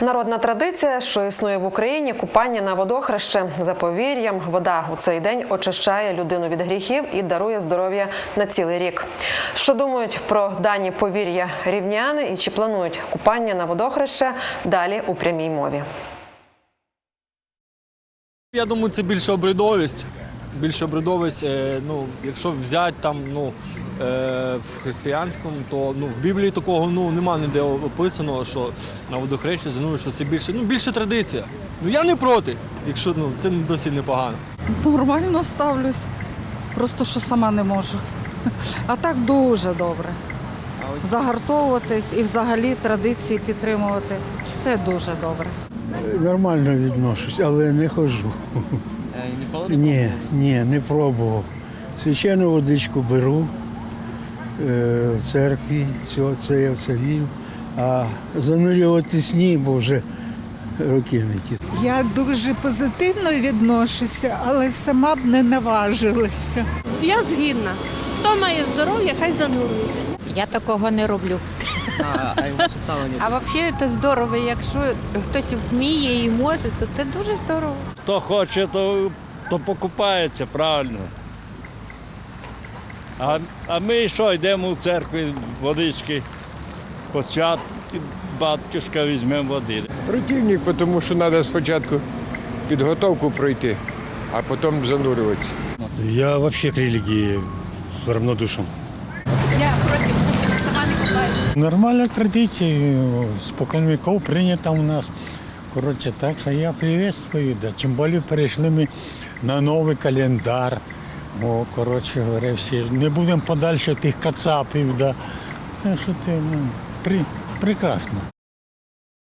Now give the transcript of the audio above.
Народна традиція, що існує в Україні, купання на водохреще. За повір'ям, вода у цей день очищає людину від гріхів і дарує здоров'я на цілий рік. Що думають про дані повір'я рівняни і чи планують купання на водохреще? Далі у прямій мові. Я думаю, це більше обрядовість. Більше обрядовість, е, ну, якщо взяти там, ну, в християнському, то ну, в Біблії такого ну, нема ніде описано, що на водохрещі ну, що це більше, ну, більше традиція. Ну я не проти, якщо ну, це досить непогано. Нормально ставлюсь. Просто що сама не можу. А так дуже добре. Загартовуватись і взагалі традиції підтримувати це дуже добре. Нормально відношусь, але не ходжу. Ніколи Ні, ні, не пробував. Священну водичку беру е, церкві, все, це я в це вірю. А занурюватись ні, бо вже роки не ті. Я дуже позитивно відношуся, але сама б не наважилася. Я згідна. Хто має здоров'я, хай занурюється. Я такого не роблю. А, а ваше ставлення? А взагалі це здорово, якщо хтось вміє і може, то це дуже здорово. Хто хоче, то, то покупається, правильно. А, а ми що, йдемо в церкві, водички, посвят, батюшка візьмемо води. Противник, тому що треба спочатку підготовку пройти, а потім занурюватися. Я вообще к религии равнодушен. Я проти купаю. Нормальная спокон веков принята у нас. Коротше, так що я приветствую, да. Тим більше перейшли ми на новий календар. О, коротше говоря, всі не будемо подальше тих кацапів, да. Що це ну, при, прекрасно.